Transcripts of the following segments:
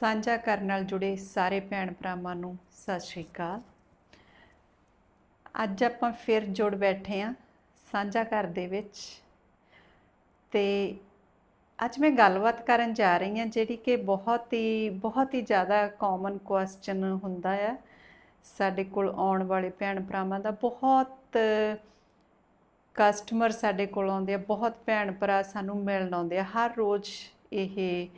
ਸਾਂਝਾ ਕਰਨ ਨਾਲ ਜੁੜੇ ਸਾਰੇ ਭੈਣ ਭਰਾਵਾਂ ਨੂੰ ਸਤਿ ਸ਼੍ਰੀ ਅਕਾਲ। ਅੱਜ ਆਪਾਂ ਫਿਰ ਜੁੜ ਬੈਠੇ ਆ ਸਾਂਝਾ ਘਰ ਦੇ ਵਿੱਚ। ਤੇ ਅੱਜ ਮੈਂ ਗੱਲਬਾਤ ਕਰਨ ਜਾ ਰਹੀ ਹਾਂ ਜਿਹੜੀ ਕਿ ਬਹੁਤ ਹੀ ਬਹੁਤ ਹੀ ਜ਼ਿਆਦਾ ਕਾਮਨ ਕੁਐਸਚਨ ਹੁੰਦਾ ਆ। ਸਾਡੇ ਕੋਲ ਆਉਣ ਵਾਲੇ ਭੈਣ ਭਰਾਵਾਂ ਦਾ ਬਹੁਤ ਕਸਟਮਰ ਸਾਡੇ ਕੋਲ ਆਉਂਦੇ ਆ, ਬਹੁਤ ਭੈਣ ਭਰਾ ਸਾਨੂੰ ਮਿਲਣ ਆਉਂਦੇ ਆ। ਹਰ ਰੋਜ਼ ਇਹ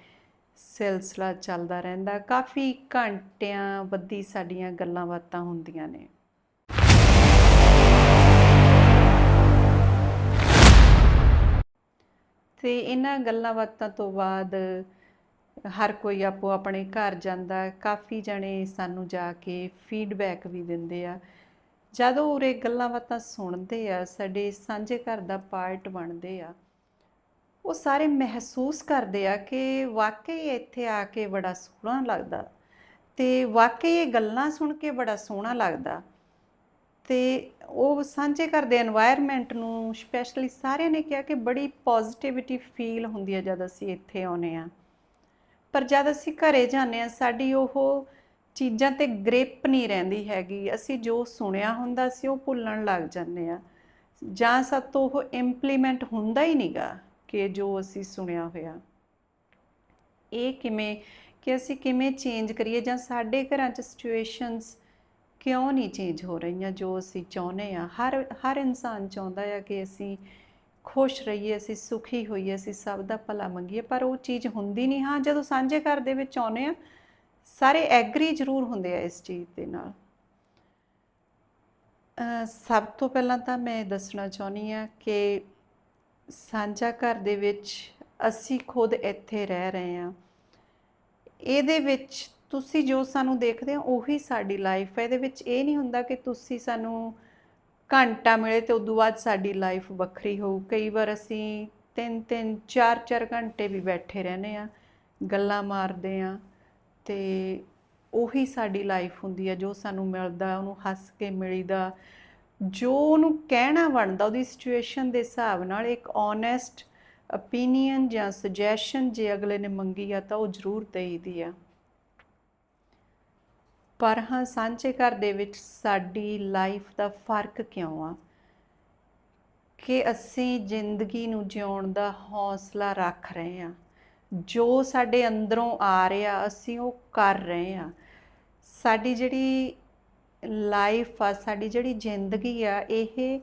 ਸਿਲਸਿਲਾ ਚੱਲਦਾ ਰਹਿੰਦਾ। ਕਾਫੀ ਘੰਟਿਆਂ ਬੱਧੀ ਸਾਡੀਆਂ ਗੱਲਾਂ ਬਾਤਾਂ ਹੁੰਦੀਆਂ ਨੇ। ਤੇ ਇਹਨਾਂ ਗੱਲਾਂ ਬਾਤਾਂ ਤੋਂ ਬਾਅਦ ਹਰ ਕੋਈ ਆਪੋ ਆਪਣੇ ਘਰ ਜਾਂਦਾ। ਕਾਫੀ ਜਣੇ ਸਾਨੂੰ ਜਾ ਕੇ ਫੀਡਬੈਕ ਵੀ ਦਿੰਦੇ ਆ। ਜਦੋਂ ਉਰੇ ਗੱਲਾਂ ਬਾਤਾਂ ਸੁਣਦੇ ਆ, ਸਾਡੇ ਸਾਂਝੇ ਘਰ ਦਾ ਪਾਰਟ ਬਣਦੇ ਆ। ਉਹ ਸਾਰੇ ਮਹਿਸੂਸ ਕਰਦੇ ਆ ਕਿ ਵਾਕਈ ਇੱਥੇ ਆ ਕੇ ਬੜਾ ਸੋਹਣਾ ਲੱਗਦਾ ਤੇ ਵਾਕਈ ਇਹ ਗੱਲਾਂ ਸੁਣ ਕੇ ਬੜਾ ਸੋਹਣਾ ਲੱਗਦਾ। ਤੇ ਉਹ ਸਾਂਝੇ ਕਰਦੇ এনवायरमेंट ਨੂੰ ਸਪੈਸ਼ਲੀ ਸਾਰਿਆਂ ਨੇ ਕਿਹਾ ਕਿ ਬੜੀ ਪੋਜ਼ਿਟਿਵਿਟੀ ਫੀਲ ਹੁੰਦੀ ਹੈ ਜਦ ਅਸੀਂ ਇੱਥੇ ਆਉਨੇ ਆ ਪਰ ਜਦ ਅਸੀਂ ਘਰੇ ਜਾਂਦੇ ਆ ਸਾਡੀ ਉਹ ਚੀਜ਼ਾਂ ਤੇ ਗ੍ਰਿਪ ਨਹੀਂ ਰਹਿੰਦੀ ਹੈਗੀ। ਅਸੀਂ ਜੋ ਸੁਣਿਆ ਹੁੰਦਾ ਸੀ ਉਹ ਭੁੱਲਣ ਲੱਗ ਜਾਂਦੇ ਆ ਜਾਂ ਸਭ ਤੋਂ ਉਹ ਇੰਪਲੀਮੈਂਟ ਹੁੰਦਾ ਹੀ ਨਹੀਂਗਾ ਕਿ ਜੋ ਅਸੀਂ ਸੁਣਿਆ ਹੋਇਆ। ਇਹ ਕਿਵੇਂ, ਕਿ ਅਸੀਂ ਕਿਵੇਂ ਚੇਂਜ ਕਰੀਏ ਜਾਂ ਸਾਡੇ ਘਰਾਂ 'ਚ ਸਿਚੁਏਸ਼ਨਸ ਕਿਉਂ ਨਹੀਂ ਚੇਂਜ ਹੋ ਰਹੀਆਂ ਜੋ ਅਸੀਂ ਚਾਹੁੰਦੇ ਆ ਹਰ ਹਰ ਇਨਸਾਨ ਚਾਹੁੰਦਾ ਆ ਕਿ ਅਸੀਂ ਖੁਸ਼ ਰਹੀਏ, ਅਸੀਂ ਸੁਖੀ ਹੋਈਏ, ਅਸੀਂ ਸਭ ਦਾ ਭਲਾ ਮੰਗੀਏ, ਪਰ ਉਹ ਚੀਜ਼ ਹੁੰਦੀ ਨਹੀਂ। ਹਾਂ, ਜਦੋਂ ਸਾਂਝੇ ਘਰ ਦੇ ਵਿੱਚ ਆਉਨੇ ਆ ਸਾਰੇ ਐਗਰੀ ਜ਼ਰੂਰ ਹੁੰਦੇ ਆ ਇਸ ਚੀਜ਼ ਦੇ ਨਾਲ। ਸਭ ਤੋਂ ਪਹਿਲਾਂ ਤਾਂ ਮੈਂ ਦੱਸਣਾ ਚਾਹੁੰਦੀ ਆ ਕਿ ਸਾਂਝਾ ਘਰ ਦੇ ਵਿੱਚ ਅਸੀਂ ਖੁਦ ਇੱਥੇ ਰਹਿ ਰਹੇ ਹਾਂ। ਇਹਦੇ ਵਿੱਚ ਤੁਸੀਂ ਜੋ ਸਾਨੂੰ ਦੇਖਦੇ ਹੋ, ਉਹੀ ਸਾਡੀ ਲਾਈਫ ਹੈ। ਇਹਦੇ ਵਿੱਚ ਇਹ ਨਹੀਂ ਹੁੰਦਾ ਕਿ ਤੁਸੀਂ ਸਾਨੂੰ ਘੰਟਾ ਮਿਲੇ ਤੇ ਉਦੋਂ ਬਾਅਦ ਸਾਡੀ ਲਾਈਫ ਵੱਖਰੀ ਹੋਊ। ਕਈ ਵਾਰ ਅਸੀਂ ਤਿੰਨ ਤਿੰਨ, ਚਾਰ ਚਾਰ ਘੰਟੇ ਵੀ ਬੈਠੇ ਰਹਿੰਦੇ ਆ ਗੱਲਾਂ ਮਾਰਦੇ ਆ ਤੇ ਉਹੀ ਸਾਡੀ ਲਾਈਫ ਹੁੰਦੀ ਹੈ। ਜੋ ਸਾਨੂੰ ਮਿਲਦਾ, ਉਹਨੂੰ ਹੱਸ ਕੇ ਮਿਲੀਦਾ ਜੋ ਉਹਨੂੰ ਕਹਿਣਾ ਬਣਦਾ, ਉਹਦੀ ਸਿਚੁਏਸ਼ਨ ਦੇ ਹਿਸਾਬ ਨਾਲ ਇੱਕ ਓਨੈਸਟ opinion ਜਾਂ ਸੁਜੈਸ਼ਨ ਜੇ ਅਗਲੇ ਨੇ ਮੰਗੀ ਆ ਤਾਂ ਉਹ ਜ਼ਰੂਰ ਦੇਈਦੀ ਆ। ਪਰ ਹਾਂ, ਸਾਂਝੇ ਘਰ ਦੇ ਵਿੱਚ ਸਾਡੀ ਲਾਈਫ ਦਾ ਫ਼ਰਕ ਕਿਉਂ ਆ? ਕਿ ਅਸੀਂ ਜ਼ਿੰਦਗੀ ਨੂੰ ਜਿਉਣ ਦਾ ਹੌਸਲਾ ਰੱਖ ਰਹੇ ਹਾਂ ਜੋ ਸਾਡੇ ਅੰਦਰੋਂ ਆ ਰਿਹਾ, ਅਸੀਂ ਉਹ ਕਰ ਰਹੇ ਹਾਂ ਸਾਡੀ ਜਿਹੜੀ ਲਾਈਫ ਆ, ਸਾਡੀ ਜਿਹੜੀ ਜ਼ਿੰਦਗੀ ਆ, ਇਹ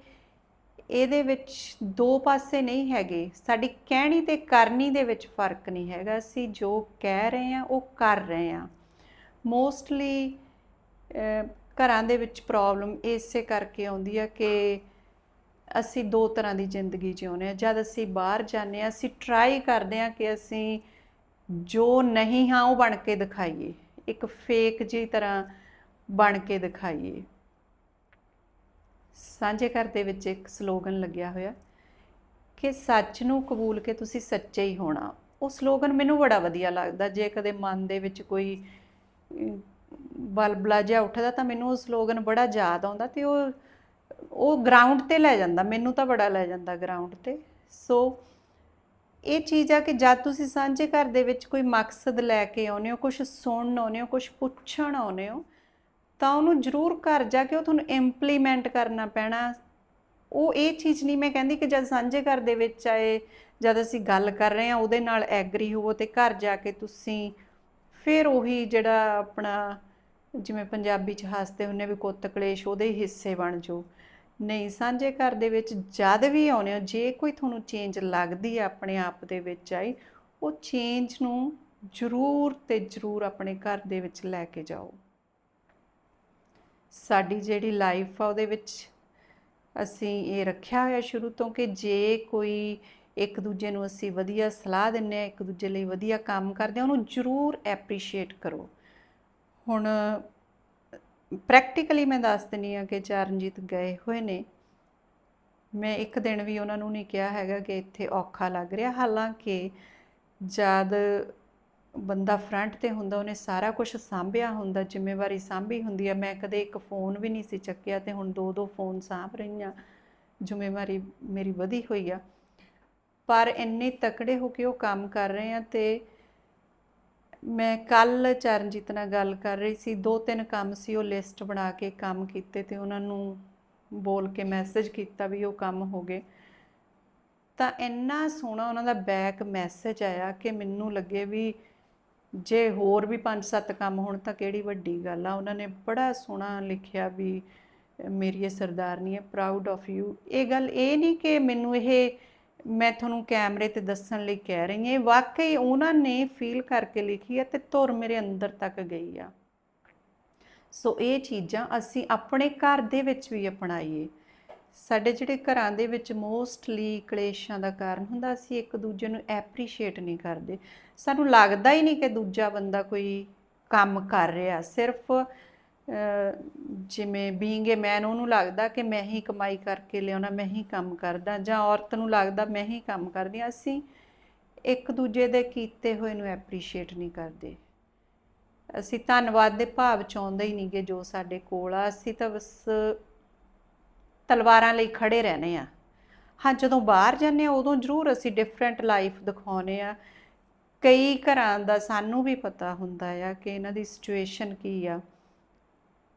ਇਹਦੇ ਵਿੱਚ ਦੋ ਪਾਸੇ ਨਹੀਂ ਹੈਗੇ। ਸਾਡੀ ਕਹਿਣੀ ਤੇ ਕਰਨੀ ਦੇ ਵਿੱਚ ਫ਼ਰਕ ਨਹੀਂ ਹੈਗਾ। ਅਸੀਂ ਜੋ ਕਹਿ ਰਹੇ ਹਾਂ ਉਹ ਕਰ ਰਹੇ ਹਾਂ ਮੋਸਟਲੀ ਘਰਾਂ ਦੇ ਵਿੱਚ ਪ੍ਰੋਬਲਮ ਇਸੇ ਕਰਕੇ ਆਉਂਦੀ ਆ ਕਿ ਅਸੀਂ ਦੋ ਤਰ੍ਹਾਂ ਦੀ ਜ਼ਿੰਦਗੀ ਜਿਉਂਦੇ ਆ। ਜਦ ਅਸੀਂ ਬਾਹਰ ਜਾਂਦੇ ਆ, ਅਸੀਂ ਟਰਾਈ ਕਰਦੇ ਆ ਕਿ ਅਸੀਂ ਜੋ ਨਹੀਂ ਹਾਂ, ਉਹ ਬਣ ਕੇ ਦਿਖਾਈਏ। ਇੱਕ ਫੇਕ ਜੀ ਤਰ੍ਹਾਂ ਬਣ ਕੇ ਦਿਖਾਈਏ। ਸਾਂਝੇ ਘਰ ਦੇ ਵਿੱਚ ਇੱਕ ਸਲੋਗਨ ਲੱਗਿਆ ਹੋਇਆ ਕਿ ਸੱਚ ਨੂੰ ਕਬੂਲ ਕੇ ਤੁਸੀਂ ਸੱਚੇ ਹੀ ਹੋਣਾ। ਉਹ ਸਲੋਗਨ ਮੈਨੂੰ ਬੜਾ ਵਧੀਆ ਲੱਗਦਾ। ਜੇ ਕਦੇ ਮਨ ਦੇ ਵਿੱਚ ਕੋਈ ਅਮ, ਬਲਬਲਾ ਜਿਹਾ ਉੱਠਦਾ ਤਾਂ ਮੈਨੂੰ ਉਹ ਸਲੋਗਨ ਬੜਾ ਯਾਦ ਆਉਂਦਾ ਤੇ ਉਹ ਉਹ ਗਰਾਊਂਡ ਤੇ ਲੈ ਜਾਂਦਾ। ਮੈਨੂੰ ਤਾਂ ਬੜਾ ਲੈ ਜਾਂਦਾ ਗਰਾਊਂਡ ਤੇ। ਸੋ ਇਹ ਚੀਜ਼ ਆ ਕਿ ਜਦ ਤੁਸੀਂ ਸਾਂਝੇ ਘਰ ਦੇ ਵਿੱਚ ਕੋਈ ਮਕਸਦ ਲੈ ਕੇ ਆਉਨੇ ਹੋ ਕੁਝ ਸੁਣਨ ਆਉਨੇ ਹੋ ਕੁਝ ਪੁੱਛਣ ਆਉਨੇ ਹੋ ਤਾਂ ਉਹਨੂੰ ਜ਼ਰੂਰ ਘਰ ਜਾ ਕੇ ਉਹ ਤੁਹਾਨੂੰ ਇੰਪਲੀਮੈਂਟ ਕਰਨਾ ਪੈਣਾ। ਉਹ ਇਹ ਚੀਜ਼ ਨਹੀਂ ਮੈਂ ਕਹਿੰਦੀ ਕਿ ਜਦ ਸਾਂਝੇ ਘਰ ਦੇ ਵਿੱਚ ਆਏ, ਜਦ ਅਸੀਂ ਗੱਲ ਕਰ ਰਹੇ ਹਾਂ, ਉਹਦੇ ਨਾਲ ਐਗਰੀ ਹੋਵੋ ਤੇ ਘਰ ਜਾ ਕੇ ਤੁਸੀਂ ਫਿਰ ਉਹੀ ਜਿਹੜਾ ਆਪਣਾ ਜਿਵੇਂ ਪੰਜਾਬੀ ਚ ਹੱਸਦੇ ਹੁੰਨੇ ਵੀ ਕੁੱਤ ਕਲੇਸ਼ ਉਹਦੇ ਹਿੱਸੇ ਬਣ ਜਾਓ। ਨਹੀਂ, ਸਾਂਝੇ ਘਰ ਦੇ ਵਿੱਚ ਜਦ ਵੀ ਆਉਨੇ ਹੋ, ਜੇ ਕੋਈ ਤੁਹਾਨੂੰ ਚੇਂਜ ਲੱਗਦੀ ਹੈ ਆਪਣੇ ਆਪ ਦੇ ਵਿੱਚ ਆਈ, ਉਹ ਚੇਂਜ ਨੂੰ ਜ਼ਰੂਰ ਤੇ ਜ਼ਰੂਰ ਆਪਣੇ ਘਰ ਦੇ ਵਿੱਚ ਲੈ ਕੇ ਜਾਓ। ਸਾਡੀ ਜਿਹੜੀ ਲਾਈਫ ਆ, ਉਹਦੇ ਵਿੱਚ ਅਸੀਂ ਇਹ ਰੱਖਿਆ ਹੋਇਆ ਸ਼ੁਰੂ ਤੋਂ ਕਿ ਜੇ ਕੋਈ ਇੱਕ ਦੂਜੇ ਨੂੰ ਅਸੀਂ ਵਧੀਆ ਸਲਾਹ ਦਿੰਨੇ ਆ ਇੱਕ ਦੂਜੇ ਲਈ ਵਧੀਆ ਕੰਮ ਕਰਦੇ ਆ ਉਹਨੂੰ ਜ਼ਰੂਰ ਐਪਰੀਸ਼ੀਏਟ ਕਰੋ। ਹੁਣ ਪ੍ਰੈਕਟੀਕਲੀ ਮੈਂ ਦੱਸ ਦਿੰਨੀ ਆ ਕਿ ਚਰਨਜੀਤ ਗਏ ਹੋਏ ਨੇ। ਮੈਂ ਇੱਕ ਦਿਨ ਵੀ ਉਹਨਾਂ ਨੂੰ ਨਹੀਂ ਕਿਹਾ ਹੈਗਾ ਕਿ ਇੱਥੇ ਔਖਾ ਲੱਗ ਰਿਹਾ। ਹਾਲਾਂਕਿ ਜਦ ਬੰਦਾ ਫਰੰਟ ਤੇ ਹੁੰਦਾ, ਉਹਨੇ ਸਾਰਾ ਕੁਝ ਸਾਂਭਿਆ ਹੁੰਦਾ, ਜ਼ਿੰਮੇਵਾਰੀ ਸਾਂਭੀ ਹੁੰਦੀ ਆ। ਮੈਂ ਕਦੇ ਇੱਕ ਫੋਨ ਵੀ ਨਹੀਂ ਸੀ ਚੱਕਿਆ ਤੇ ਹੁਣ ਦੋ ਦੋ ਫੋਨ ਸਾਂਭ ਰਹੀ ਹਾਂ। ਜ਼ਿੰਮੇਵਾਰੀ ਮੇਰੀ ਵਧੀ ਹੋਈ ਆ। ਪਰ ਇੰਨੇ ਤਕੜੇ ਹੋ ਕੇ ਉਹ ਕੰਮ ਕਰ ਰਹੇ ਆ ਤੇ ਮੈਂ ਕੱਲ ਚਰਨਜੀਤ ਨਾਲ ਗੱਲ ਕਰ ਰਹੀ ਸੀ। ਦੋ ਤਿੰਨ ਕੰਮ ਸੀ, ਉਹ ਲਿਸਟ ਬਣਾ ਕੇ ਕੰਮ ਕੀਤੇ ਤੇ ਉਹਨਾਂ ਨੂੰ ਬੋਲ ਕੇ ਮੈਸੇਜ ਕੀਤਾ ਵੀ ਉਹ ਕੰਮ ਹੋ ਗਏ। ਤਾਂ ਇੰਨਾ ਸੋਹਣਾ ਉਹਨਾਂ ਦਾ ਬੈਕ ਮੈਸੇਜ ਆਇਆ ਕਿ ਮੈਨੂੰ ਲੱਗੇ ਵੀ ਜੇ ਹੋਰ ਵੀ ਪੰਜ ਸੱਤ ਕੰਮ ਹੋਣ ਤਾਂ ਕਿਹੜੀ ਵੱਡੀ ਗੱਲ ਆ? ਉਹਨਾਂ ਨੇ ਬੜਾ ਸੋਹਣਾ ਲਿਖਿਆ ਵੀ ਮੇਰੀ ਇਹ ਸਰਦਾਰਨੀ ਹੈ ਪ੍ਰਾਊਡ ਆਫ ਯੂ ਇਹ ਗੱਲ ਇਹ ਨਹੀਂ ਕਿ ਮੈਨੂੰ ਇਹ, ਮੈਂ ਤੁਹਾਨੂੰ ਕੈਮਰੇ ਤੇ ਦੱਸਣ ਲਈ ਕਹਿ ਰਹੀ ਹਾਂ। ਇਹ ਵਾਕਈ ਉਹਨਾਂ ਨੇ ਫੀਲ ਕਰਕੇ ਲਿਖੀ ਹੈ ਤੇ ਧੁਰ ਮੇਰੇ ਅੰਦਰ ਤੱਕ ਗਈ ਆ। ਸੋ ਇਹ ਚੀਜ਼ਾਂ ਅਸੀਂ ਆਪਣੇ ਘਰ ਦੇ ਵਿੱਚ ਵੀ ਅਪਣਾਈਏ। ਸਾਡੇ ਜਿਹੜੇ ਘਰਾਂ ਦੇ ਵਿੱਚ ਮੋਸਟਲੀ ਕਲੇਸ਼ਾਂ ਦਾ ਕਾਰਨ ਹੁੰਦਾ, ਅਸੀਂ ਇੱਕ ਦੂਜੇ ਨੂੰ ਐਪਰੀਸ਼ੀਏਟ ਨਹੀਂ ਕਰਦੇ। ਸਾਨੂੰ ਲੱਗਦਾ ਹੀ ਨਹੀਂ ਕਿ ਦੂਜਾ ਬੰਦਾ ਕੋਈ ਕੰਮ ਕਰ ਰਿਹਾ। ਸਿਰਫ ਜਿਵੇਂ ਬੀਇੰਗ ਏ ਮੈਨ ਉਹਨੂੰ ਲੱਗਦਾ ਕਿ ਮੈਂ ਹੀ ਕਮਾਈ ਕਰਕੇ ਲਿਆਉਣਾ, ਮੈਂ ਹੀ ਕੰਮ ਕਰਦਾ। ਜਾਂ ਔਰਤ ਨੂੰ ਲੱਗਦਾ, ਮੈਂ ਹੀ ਕੰਮ ਕਰਦੀ ਹਾਂ। ਅਸੀਂ ਇੱਕ ਦੂਜੇ ਦੇ ਕੀਤੇ ਹੋਏ ਨੂੰ ਐਪਰੀਸ਼ੀਏਟ ਨਹੀਂ ਕਰਦੇ। ਅਸੀਂ ਧੰਨਵਾਦ ਦੇ ਭਾਵ ਚਾਹੁੰਦੇ ਹੀ ਨਹੀਂਗੇ ਜੋ ਸਾਡੇ ਕੋਲ ਆ। ਅਸੀਂ ਤਾਂ ਬਸ ਤਲਵਾਰਾਂ ਲਈ ਖੜੇ ਰਹਨੇ ਆ। ਹਾਂ, ਜਦੋਂ ਬਾਹਰ ਜਾਂਦੇ ਆ, ਉਦੋਂ ਜ਼ਰੂਰ ਅਸੀਂ ਡਿਫਰੈਂਟ ਲਾਈਫ ਦਿਖਾਉਨੇ ਆ। ਕਈ ਘਰਾਂ ਦਾ ਸਾਨੂੰ ਵੀ ਪਤਾ ਹੁੰਦਾ ਆ ਕਿ ਇਹਨਾਂ ਦੀ ਸਿਚੁਏਸ਼ਨ ਕੀ ਆ।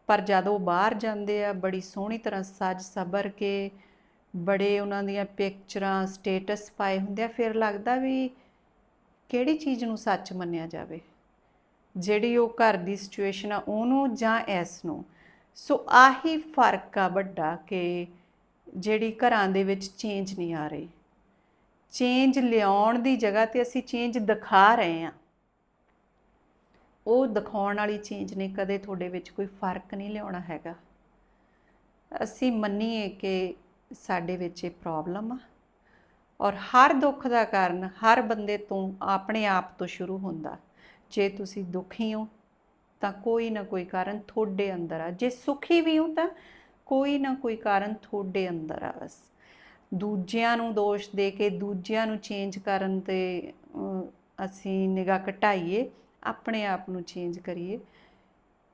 ਪਰ ਜਦ ਉਹ ਬਾਹਰ ਜਾਂਦੇ ਆ, ਬੜੀ ਸੋਹਣੀ ਤਰ੍ਹਾਂ ਸੱਜ ਸਬਰ ਕੇ ਬੜੇ ਉਹਨਾਂ ਦੀਆਂ ਪਿਕਚਰਾਂ ਸਟੇਟਸ ਪਾਏ ਹੁੰਦੇ ਆ, ਫਿਰ ਲੱਗਦਾ ਵੀ ਕਿਹੜੀ ਚੀਜ਼ ਨੂੰ ਸੱਚ ਮੰਨਿਆ ਜਾਵੇ। ਜਿਹੜੀ ਉਹ ਘਰ ਦੀ ਸਿਚੁਏਸ਼ਨ ਆ, ਉਹਨੂੰ ਜਾਂ ਇਸ ਨੂੰ। ਸੋ ਆਹੀ ਫ਼ਰਕ ਆ ਵੱਡਾ ਕਿ ਜਿਹੜੀ ਘਰਾਂ ਦੇ ਵਿੱਚ ਚੇਂਜ ਨਹੀਂ ਆ ਰਹੀ। ਚੇਂਜ ਲਿਆਉਣ ਦੀ ਜਗ੍ਹਾ ਤੇ ਅਸੀਂ ਚੇਂਜ ਦਿਖਾ ਰਹੇ ਹਾਂ। ਉਹ ਦਿਖਾਉਣ ਵਾਲੀ ਚੇਂਜ ਨੇ ਕਦੇ ਤੁਹਾਡੇ ਵਿੱਚ ਕੋਈ ਫ਼ਰਕ ਨਹੀਂ ਲਿਆਉਣਾ ਹੈਗਾ। ਅਸੀਂ ਮੰਨੀਏ ਕਿ ਸਾਡੇ ਵਿੱਚ ਇਹ ਪ੍ਰੋਬਲਮ ਆ ਔਰ ਹਰ ਦੁੱਖ ਦਾ ਕਾਰਨ ਹਰ ਬੰਦੇ ਤੋਂ ਆਪਣੇ ਆਪ ਤੋਂ ਸ਼ੁਰੂ ਹੁੰਦਾ। ਜੇ ਤੁਸੀਂ ਦੁਖੀ ਹੋ ਤਾਂ ਕੋਈ ਨਾ ਕੋਈ ਕਾਰਨ ਤੁਹਾਡੇ ਅੰਦਰ ਆ। ਜੇ ਸੁਖੀ ਵੀ ਹੋ ਤਾਂ ਕੋਈ ਨਾ ਕੋਈ ਕਾਰਨ ਤੁਹਾਡੇ ਅੰਦਰ ਆ ਬਸ। ਦੂਜਿਆਂ ਨੂੰ ਦੋਸ਼ ਦੇ ਕੇ ਦੂਜਿਆਂ ਨੂੰ ਚੇਂਜ ਕਰਨ ਤੇ ਅਸੀਂ ਨਿਗਾਹ ਘਟਾਈਏ, ਆਪਣੇ ਆਪ ਨੂੰ ਚੇਂਜ ਕਰੀਏ।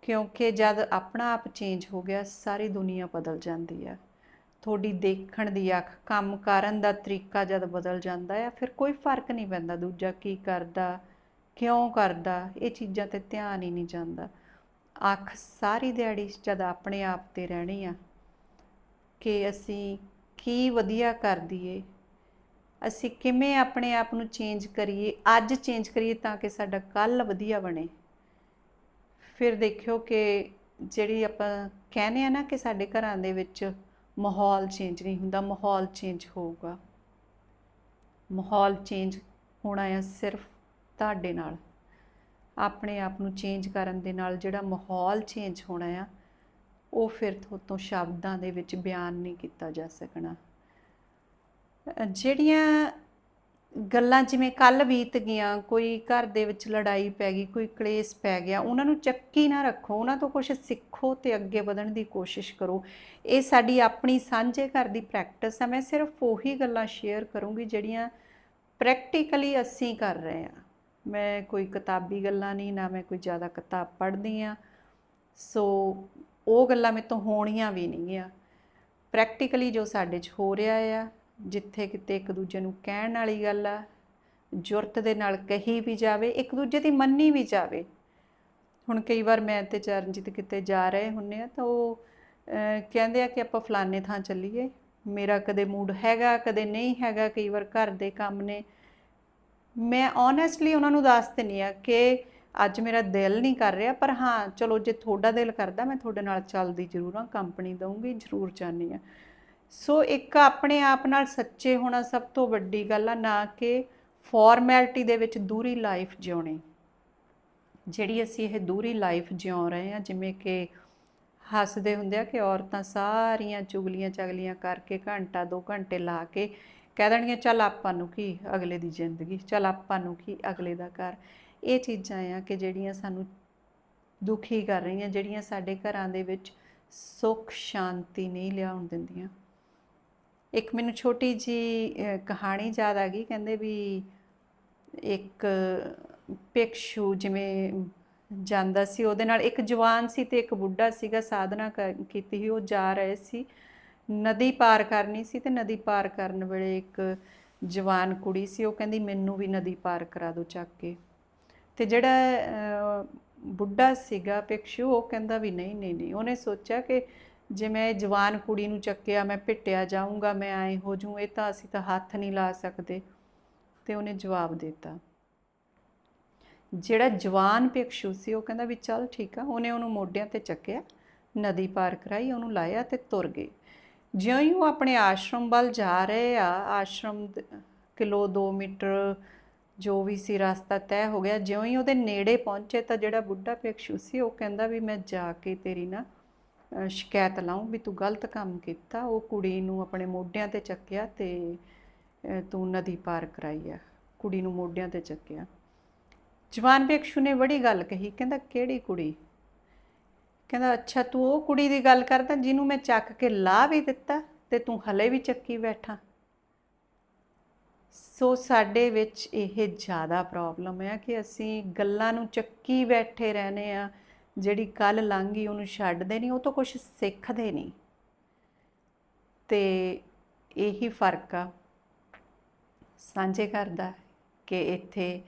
ਕਿਉਂਕਿ ਜਦ ਆਪਣਾ ਆਪ ਚੇਂਜ ਹੋ ਗਿਆ, ਸਾਰੀ ਦੁਨੀਆ ਬਦਲ ਜਾਂਦੀ ਆ। ਤੁਹਾਡੀ ਦੇਖਣ ਦੀ ਅੱਖ, ਕੰਮ ਕਰਨ ਦਾ ਤਰੀਕਾ ਜਦ ਬਦਲ ਜਾਂਦਾ ਆ, ਫਿਰ ਕੋਈ ਫ਼ਰਕ ਨਹੀਂ ਪੈਂਦਾ ਦੂਜਾ ਕੀ ਕਰਦਾ ਕਿਉਂ ਕਰਦਾ? ਇਹ ਚੀਜ਼ਾਂ ਤੇ ਧਿਆਨ ਹੀ ਨਹੀਂ ਜਾਂਦਾ। ਅੱਖ ਸਾਰੀ ਦਿਹਾੜੀ ਜਦ ਆਪਣੇ ਆਪ ਤੇ ਰਹਿਣੀ ਆ ਕਿ ਅਸੀਂ ਕੀ ਵਧੀਆ ਕਰ ਦਈਏ? ਅਸੀਂ ਕਿਵੇਂ ਆਪਣੇ ਆਪ ਨੂੰ ਚੇਂਜ ਕਰੀਏ? ਅੱਜ ਚੇਂਜ ਕਰੀਏ ਤਾਂ ਕਿ ਸਾਡਾ ਕੱਲ ਵਧੀਆ ਬਣੇ। ਫਿਰ ਦੇਖਿਓ ਕਿ ਜਿਹੜੀ ਆਪਾਂ ਕਹਿੰਦੇ ਆ ਨਾ ਕਿ ਸਾਡੇ ਘਰਾਂ ਦੇ ਵਿੱਚ ਮਾਹੌਲ ਚੇਂਜ ਨਹੀਂ ਹੁੰਦਾ, ਮਾਹੌਲ ਚੇਂਜ ਹੋਊਗਾ। ਮਾਹੌਲ ਚੇਂਜ ਹੋਣਾ ਆ ਸਿਰਫ ਤੁਹਾਡੇ ਨਾਲ, ਆਪਣੇ ਆਪ ਨੂੰ ਚੇਂਜ ਕਰਨ ਦੇ ਨਾਲ ਜਿਹੜਾ ਮਾਹੌਲ ਚੇਂਜ ਹੋਣਾ ਆ, ਉਹ ਫਿਰ ਤੋਂ ਸ਼ਬਦਾਂ ਦੇ ਵਿੱਚ ਬਿਆਨ ਨਹੀਂ ਕੀਤਾ ਜਾ ਸਕਣਾ। ਜਿਹੜੀਆਂ ਗੱਲਾਂ ਜਿਵੇਂ ਕੱਲ ਬੀਤ ਗਈਆਂ, ਕੋਈ ਘਰ ਦੇ ਵਿੱਚ ਲੜਾਈ ਪੈ ਗਈ, ਕੋਈ ਕਲੇਸ਼ ਪੈ ਗਿਆ, ਉਹਨਾਂ ਨੂੰ ਚੱਕੀ ਨਾ ਰੱਖੋ, ਉਹਨਾਂ ਤੋਂ ਕੁਝ ਸਿੱਖੋ ਤੇ ਅੱਗੇ ਵਧਣ ਦੀ ਕੋਸ਼ਿਸ਼ ਕਰੋ। ਇਹ ਸਾਡੀ ਆਪਣੀ ਸਾਂਝੇ ਘਰ ਦੀ ਪ੍ਰੈਕਟਿਸ ਹੈ ਮੈਂ ਸਿਰਫ ਉਹੀ ਗੱਲਾਂ ਸ਼ੇਅਰ ਕਰੂੰਗੀ ਜਿਹੜੀਆਂ ਪ੍ਰੈਕਟੀਕਲੀ ਅਸੀਂ ਕਰ ਰਹੇ ਹਾਂ ਮੈਂ ਕੋਈ ਕਿਤਾਬੀ ਗੱਲਾਂ ਨਹੀਂ, ਨਾ ਮੈਂ ਕੋਈ ਜ਼ਿਆਦਾ ਕਿਤਾਬ ਪੜ੍ਹਦੀ ਆ ਸੋ ਉਹ ਗੱਲਾਂ ਮੇਰੇ ਤੋਂ ਹੋਣੀਆਂ ਵੀ ਨਹੀਂ ਆ ਪ੍ਰੈਕਟੀਕਲੀ ਜੋ ਸਾਡੇ 'ਚ ਹੋ ਰਿਹਾ ਆ, ਜਿੱਥੇ ਕਿਤੇ ਇੱਕ ਦੂਜੇ ਨੂੰ ਕਹਿਣ ਵਾਲੀ ਗੱਲ ਆ, ਜੁਰਤ ਦੇ ਨਾਲ ਕਹੀ ਵੀ ਜਾਵੇ, ਇੱਕ ਦੂਜੇ ਦੀ ਮੰਨੀ ਵੀ ਜਾਵੇ। ਹੁਣ ਕਈ ਵਾਰ ਮੈਂ ਤੇ ਚਰਨਜੀਤ ਕਿਤੇ ਜਾ ਰਹੇ ਹੁੰਨੇ ਆ ਤਾਂ ਉਹ ਕਹਿੰਦੇ ਆ ਕਿ ਆਪਾਂ ਫਲਾਣੇ ਥਾਂ ਚੱਲੀਏ। ਮੇਰਾ ਕਦੇ ਮੂਡ ਹੈਗਾ, ਕਦੇ ਨਹੀਂ ਹੈਗਾ, ਕਈ ਵਾਰ ਘਰ ਦੇ ਕੰਮ ਨੇ। ਮੈਂ ਓਨੈਸਟਲੀ ਉਹਨਾਂ ਨੂੰ ਦੱਸ ਦਿੰਦੀ ਆ ਕਿ ਅੱਜ ਮੇਰਾ ਦਿਲ ਨਹੀਂ ਕਰ ਰਿਹਾ, ਪਰ ਹਾਂ, ਚਲੋ ਜੇ ਤੁਹਾਡਾ ਦਿਲ ਕਰਦਾ, ਮੈਂ ਤੁਹਾਡੇ ਨਾਲ ਚੱਲਦੀ ਜ਼ਰੂਰ ਹਾਂ ਕੰਪਨੀ ਦਊਂਗੀ, ਜ਼ਰੂਰ ਜਾਣੀ ਆ ਸੋ ਇੱਕ ਆਪਣੇ ਆਪ ਨਾਲ ਸੱਚੇ ਹੋਣਾ ਸਭ ਤੋਂ ਵੱਡੀ ਗੱਲ ਆ, ਨਾ ਕਿ ਫਾਰਮੈਲਿਟੀ ਦੇ ਵਿੱਚ ਦੂਰੀ ਲਾਈਫ ਜਿਉਣੀ। ਜਿਹੜੀ ਅਸੀਂ ਇਹ ਦੂਰੀ ਲਾਈਫ ਜਿਉ ਰਹੇ ਹਾਂ, ਜਿਵੇਂ ਕਿ ਹੱਸਦੇ ਹੁੰਦੇ ਆ ਕਿ ਔਰਤਾਂ ਸਾਰੀਆਂ ਚੁਗਲੀਆਂ ਚਗਲੀਆਂ ਕਰਕੇ ਘੰਟਾ, ਦੋ ਘੰਟੇ ਲਾ ਕੇ ਕਹਿ ਦੇਣਗੀਆਂ, ਚੱਲ ਆਪਾਂ ਨੂੰ ਕੀ ਅਗਲੇ ਦੀ ਜ਼ਿੰਦਗੀ, ਚੱਲ ਆਪਾਂ ਨੂੰ ਕੀ ਅਗਲੇ ਦਾ ਘਰ। ਇਹ ਚੀਜ਼ਾਂ ਆ ਕਿ ਜਿਹੜੀਆਂ ਸਾਨੂੰ ਦੁਖੀ ਕਰ ਰਹੀਆਂ, ਜਿਹੜੀਆਂ ਸਾਡੇ ਘਰਾਂ ਦੇ ਵਿੱਚ ਸੁੱਖ, ਸ਼ਾਂਤੀ ਨਹੀਂ ਲਿਆਉਣ ਦਿੰਦੀਆਂ। ਇੱਕ ਮੈਨੂੰ ਛੋਟੀ ਜੀ ਕਹਾਣੀ ਯਾਦ ਆ ਗਈ, ਕਹਿੰਦੇ ਵੀ ਇੱਕ ਭਿਕਸ਼ੂ ਜਿਵੇਂ ਜਾਂਦਾ ਸੀ, ਉਹਦੇ ਨਾਲ ਇੱਕ ਜਵਾਨ ਸੀ ਤੇ ਇੱਕ ਬੁੱਢਾ ਸੀਗਾ, ਸਾਧਨਾ ਕ- ਕੀਤੀ ਸੀ, ਉਹ ਜਾ ਰਹੇ ਸੀ। ਨਦੀ ਪਾਰ ਕਰਨੀ ਸੀ ਤੇ ਨਦੀ ਪਾਰ ਕਰਨ ਵੇਲੇ ਇੱਕ ਜਵਾਨ ਕੁੜੀ ਸੀ, ਉਹ ਕਹਿੰਦੀ ਮੈਨੂੰ ਵੀ ਨਦੀ ਪਾਰ ਕਰਾ ਦਿਓ ਚੱਕ ਕੇ। ਤੇ ਜਿਹੜਾ ਬੁੱਢਾ ਸੀਗਾ ਭਿਕਸ਼ੂ, ਉਹ ਕਹਿੰਦਾ ਵੀ ਨਹੀਂ ਨਹੀਂ ਨਹੀਂ। ਉਹਨੇ ਸੋਚਿਆ ਕਿ ਜੇ ਮੈਂ ਜਵਾਨ ਕੁੜੀ ਨੂੰ ਚੱਕਿਆ, ਮੈਂ ਪਿੱਟਿਆ ਜਾਊਂਗਾ, ਮੈਂ ਐ ਹੋ ਜੂ, ਇਹ ਤਾਂ ਅਸੀਂ ਤਾਂ ਹੱਥ ਨਹੀਂ ਲਾ ਸਕਦੇ। ਤੇ ਉਹਨੇ ਜਵਾਬ ਦਿੱਤਾ। ਜਿਹੜਾ ਜਵਾਨ ਭਿਕਸ਼ੂ ਸੀ, ਉਹ ਕਹਿੰਦਾ ਵੀ ਚੱਲ ਠੀਕ ਆ, ਉਹਨੇ ਉਹਨੂੰ ਮੋਢਿਆਂ ਤੇ ਚੱਕਿਆ, ਨਦੀ ਪਾਰ ਕਰਾਈ, ਉਹਨੂੰ ਲਾਇਆ ਤੇ ਤੁਰ ਗਏ। ਜਿਉਂ ਹੀ ਉਹ ਆਪਣੇ ਆਸ਼ਰਮ ਵੱਲ ਜਾ ਰਹੇ ਆ, ਆਸ਼ਰਮ ਕਿਲੋ 2 ਮੀਟਰ ਜੋ ਵੀ ਸੀ ਰਸਤਾ ਤੈਅ ਹੋ ਗਿਆ ਜਿਉਂ ਹੀ ਉਹਦੇ ਨੇੜੇ ਪਹੁੰਚੇ ਤਾਂ ਜਿਹੜਾ ਬੁੱਢਾ ਭਿਕਸ਼ੂ ਸੀ ਉਹ ਕਹਿੰਦਾ ਵੀ ਮੈਂ ਜਾ ਕੇ ਤੇਰੀ ਨਾ ਸ਼ਿਕਾਇਤ ਲਾਉਂ ਵੀ ਤੂੰ ਗਲਤ ਕੰਮ ਕੀਤਾ, ਉਹ ਕੁੜੀ ਨੂੰ ਆਪਣੇ ਮੋਢਿਆਂ ਤੇ ਚੱਕਿਆ ਤੇ ਤੂੰ ਨਦੀ ਪਾਰ ਕਰਾਈ ਆ, ਕੁੜੀ ਨੂੰ ਮੋਢਿਆਂ ਤੇ ਚੱਕਿਆ। ਜਵਾਨ ਭਿਕਸ਼ੂ ਨੇ ਬੜੀ ਗੱਲ ਕਹੀ, ਕਹਿੰਦਾ ਕਿਹੜੀ ਕੁੜੀ? ਕਹਿੰਦਾ, ਅੱਛਾ, ਤੂੰ ਉਹ ਕੁੜੀ ਦੀ ਗੱਲ ਕਰਦਾ ਜਿਹਨੂੰ ਮੈਂ ਚੱਕ ਕੇ ਲਾ ਵੀ ਦਿੱਤਾ ਤੇ ਤੂੰ ਹਲੇ ਵੀ ਚੱਕੀ ਬੈਠਾ? ਸੋ ਸਾਡੇ ਵਿੱਚ ਇਹ ਜ਼ਿਆਦਾ ਪ੍ਰੋਬਲਮ ਹੈ ਕਿ ਅਸੀਂ ਗੱਲਾਂ ਨੂੰ ਚੱਕੀ ਬੈਠੇ ਰਹਨੇ ਆ, ਜਿਹੜੀ ਕੱਲ ਲੰਘ ਗਈ ਉਹਨੂੰ ਛੱਡਦੇ ਨਹੀਂ, ਉਹ ਤੋਂ ਕੁਝ ਸਿੱਖਦੇ ਨਹੀਂ। ਤੇ ਇਹੀ ਫ਼ਰਕ ਆ, ਸਾਂਝੇ ਕਰਦਾ ਕਿ ਇੱਥੇ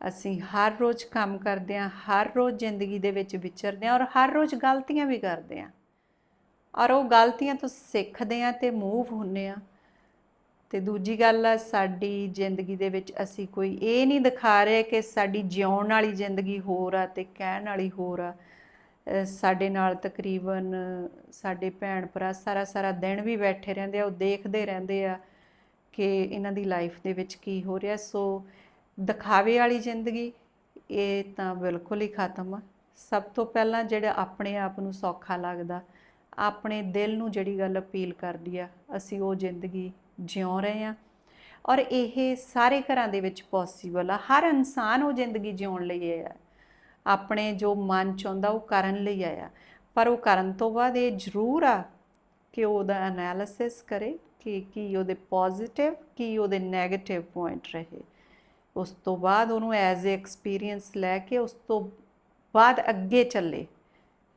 ਅਸੀਂ ਹਰ ਰੋਜ਼ ਕੰਮ ਕਰਦੇ ਹਾਂ, ਹਰ ਰੋਜ਼ ਜ਼ਿੰਦਗੀ ਦੇ ਵਿੱਚ ਵਿਚਰਦੇ ਹਾਂ ਔਰ ਹਰ ਰੋਜ਼ ਗਲਤੀਆਂ ਵੀ ਕਰਦੇ ਹਾਂ। ਔਰ ਉਹ ਗਲਤੀਆਂ ਤੋਂ ਸਿੱਖਦੇ ਹਾਂ ਤੇ ਮੂਵ ਹੁੰਨੇ ਆ ਤੇ ਦੂਜੀ ਗੱਲ ਆ, ਸਾਡੀ ਜ਼ਿੰਦਗੀ ਦੇ ਵਿੱਚ ਅਸੀਂ ਕੋਈ ਇਹ ਨਹੀਂ ਦਿਖਾ ਰਹੇ ਕਿ ਸਾਡੀ ਜਿਉਣ ਵਾਲੀ ਜ਼ਿੰਦਗੀ ਹੋਰ ਆ ਤੇ ਕਹਿਣ ਵਾਲੀ ਹੋਰ ਆ। ਸਾਡੇ ਨਾਲ ਤਕਰੀਬਨ ਸਾਡੇ ਭੈਣ ਭਰਾ ਸਾਰਾ ਸਾਰਾ ਦਿਨ ਵੀ ਬੈਠੇ ਰਹਿੰਦੇ ਆ, ਉਹ ਦੇਖਦੇ ਰਹਿੰਦੇ ਆ ਕਿ ਇਹਨਾਂ ਦੀ ਲਾਈਫ ਦੇ ਵਿੱਚ ਕੀ ਹੋ ਰਿਹਾ। ਸੋ ਦਿਖਾਵੇ ਵਾਲੀ ਜ਼ਿੰਦਗੀ, ਇਹ ਤਾਂ ਬਿਲਕੁਲ ਹੀ ਖਤਮ ਆ। ਸਭ ਤੋਂ ਪਹਿਲਾਂ ਜਿਹੜਾ ਆਪਣੇ ਆਪ ਨੂੰ ਸੌਖਾ ਲੱਗਦਾ, ਆਪਣੇ ਦਿਲ ਨੂੰ ਜਿਹੜੀ ਗੱਲ ਅਪੀਲ ਕਰਦੀ ਆ, ਅਸੀਂ ਉਹ ਜ਼ਿੰਦਗੀ ਜਿਉ ਰਹੇ ਆ ਔਰ ਇਹ ਸਾਰੇ ਘਰਾਂ ਦੇ ਵਿੱਚ ਪੋਸੀਬਲ ਆ। ਹਰ ਇਨਸਾਨ ਉਹ ਜ਼ਿੰਦਗੀ ਜਿਉਣ ਲਈ ਆਇਆ ਆਪਣੇ ਜੋ ਮਨ ਚਾਹੁੰਦਾ ਉਹ ਕਰਨ ਲਈ ਆਇਆ। ਪਰ ਉਹ ਕਰਨ ਤੋਂ ਬਾਅਦ ਇਹ ਜ਼ਰੂਰ ਆ ਕਿ ਉਹਦਾ ਐਨਾਲਿਸਿਸ ਕਰੇ ਕਿ ਕੀ ਉਹਦੇ ਪੋਜ਼ਿਟਿਵ ਕੀ ਉਹਦੇ 네ਗੇਟਿਵ ਪੁਆਇੰਟ ਰਹੇ। ਉਸ ਤੋਂ ਬਾਅਦ ਉਹਨੂੰ ਐਜ਼ ਅ ਐਕਸਪੀਰੀਅੰਸ ਲੈ ਕੇ ਉਸ ਤੋਂ ਬਾਅਦ ਅੱਗੇ ਚੱਲੇ।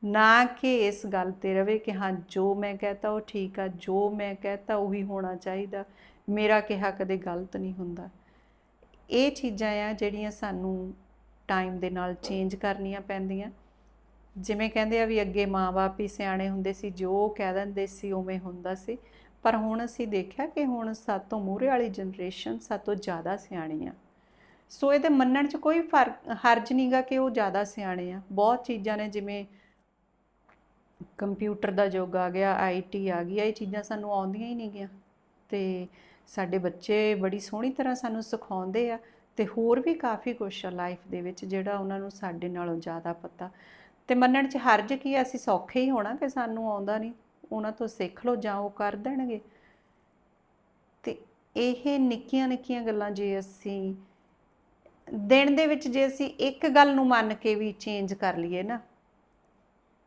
ਨਾ ਕਿ ਇਸ ਗੱਲ ਤੇ ਰਵੇ ਕਿ ਹਾਂ, ਜੋ ਮੈਂ ਕਹਤਾ ਉਹ ਠੀਕ ਆ, ਜੋ ਮੈਂ ਕਹਤਾ ਉਹੀ ਹੋਣਾ ਚਾਹੀਦਾ। ਮੇਰਾ ਕਿਹਾ ਕਦੇ ਗਲਤ ਨਹੀਂ ਹੁੰਦਾ। ਇਹ ਚੀਜ਼ਾਂ ਆ ਜਿਹੜੀਆਂ ਸਾਨੂੰ ਟਾਈਮ ਦੇ ਨਾਲ ਚੇਂਜ ਕਰਨੀਆਂ ਪੈਂਦੀਆਂ। ਜਿਵੇਂ ਕਹਿੰਦੇ ਆ ਵੀ ਅੱਗੇ ਮਾਂ-ਬਾਪ ਹੀ ਸਿਆਣੇ ਹੁੰਦੇ ਸੀ, ਜੋ ਕਹਿ ਦਿੰਦੇ ਸੀ ਉਵੇਂ ਹੁੰਦਾ ਸੀ। ਪਰ ਹੁਣ ਅਸੀਂ ਦੇਖਿਆ ਕਿ ਹੁਣ ਸਾਤੋਂ ਮੂਹਰੇ ਵਾਲੀ ਜਨਰੇਸ਼ਨ ਸਾਤੋਂ ਜ਼ਿਆਦਾ ਸਿਆਣੀ ਆ। ਸੋ ਇਹਦੇ ਮੰਨਣ 'ਚ ਕੋਈ ਫ਼ਰਕ, ਹਰਜ ਨਹੀਂਗਾ ਕਿ ਉਹ ਜ਼ਿਆਦਾ ਸਿਆਣੇ ਆ। ਬਹੁਤ ਚੀਜ਼ਾਂ ਨੇ ਜਿਵੇਂ ਕੰਪਿਊਟਰ ਦਾ ਯੁੱਗ ਆ ਗਿਆ ਆਈਟੀ ਆ ਗਈ, ਇਹ ਚੀਜ਼ਾਂ ਸਾਨੂੰ ਆਉਂਦੀਆਂ ਹੀ ਨਹੀਂ ਗਿਆ। ਤੇ ਸਾਡੇ ਬੱਚੇ ਬੜੀ ਸੋਹਣੀ ਤਰ੍ਹਾਂ ਸਾਨੂੰ ਸਿਖਾਉਂਦੇ ਆ ਤੇ ਹੋਰ ਵੀ ਕਾਫੀ ਕੁਝ ਆ ਲਾਈਫ ਦੇ ਵਿੱਚ ਜਿਹੜਾ ਉਹਨਾਂ ਨੂੰ ਸਾਡੇ ਨਾਲੋਂ ਜ਼ਿਆਦਾ ਪਤਾ। ਤੇ ਮੰਨਣ 'ਚ ਹਰਜ ਕੀ ਆ, ਅਸੀਂ ਸੌਖੇ ਹੀ ਹੋਣਾ ਕਿ ਸਾਨੂੰ ਆਉਂਦਾ ਨਹੀਂ ਉਹਨਾਂ ਤੋਂ ਸਿੱਖ ਲਓ ਜਾਂ ਉਹ ਕਰ ਦੇਣਗੇ। ਤੇ ਇਹ ਨਿੱਕੀਆਂ ਨਿੱਕੀਆਂ ਗੱਲਾਂ ਜੇ ਅਸੀਂ ਦਿਨ ਦੇ ਵਿੱਚ ਜੇ ਅਸੀਂ ਇੱਕ ਗੱਲ ਨੂੰ ਮੰਨ ਕੇ ਵੀ ਚੇਂਜ ਕਰ ਲਈਏ ਨਾ,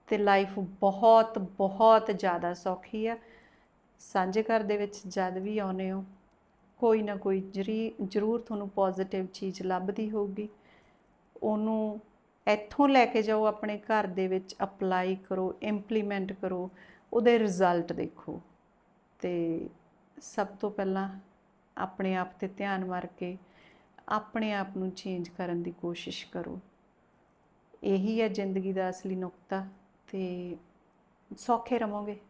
ਤੇ ਲਾਈਫ ਬਹੁਤ ਬਹੁਤ ਜ਼ਿਆਦਾ ਸੌਖੀ ਆ। ਸਾਂਝੇ ਘਰ ਦੇ ਵਿੱਚ ਜਦ ਵੀ ਆਉਨੇ ਹੋ, ਕੋਈ ਨਾ ਕੋਈ ਜਰੀ, ਜ਼ਰੂਰ ਤੁਹਾਨੂੰ ਪੋਜ਼ਿਟਿਵ ਚੀਜ਼ ਲੱਭਦੀ ਹੋਊਗੀ। ਉਹਨੂੰ ਇੱਥੋਂ ਲੈ ਕੇ ਜਾਓ, ਆਪਣੇ ਘਰ ਦੇ ਵਿੱਚ ਅਪਲਾਈ ਕਰੋ ਇੰਪਲੀਮੈਂਟ ਕਰੋ, ਉਹਦੇ ਰਿਜ਼ਲਟ ਦੇਖੋ। ਤੇ ਸਭ ਤੋਂ ਪਹਿਲਾਂ ਆਪਣੇ ਆਪ ਤੇ ਧਿਆਨ ਮਾਰ ਕੇ ਆਪਣੇ ਆਪ ਨੂੰ ਚੇਂਜ ਕਰਨ ਦੀ ਕੋਸ਼ਿਸ਼ ਕਰੋ। ਇਹੀ ਹੈ ਜ਼ਿੰਦਗੀ ਦਾ ਅਸਲੀ ਨੁਕਤਾ ਤੇ ਸੌਖੇ ਰਹੋਗੇ,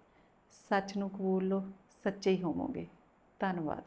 ਸੱਚ ਨੂੰ ਕਬੂਲ ਲਓ, ਸੱਚੇ ਹੀ ਹੋਵੋਗੇ। ਧੰਨਵਾਦ।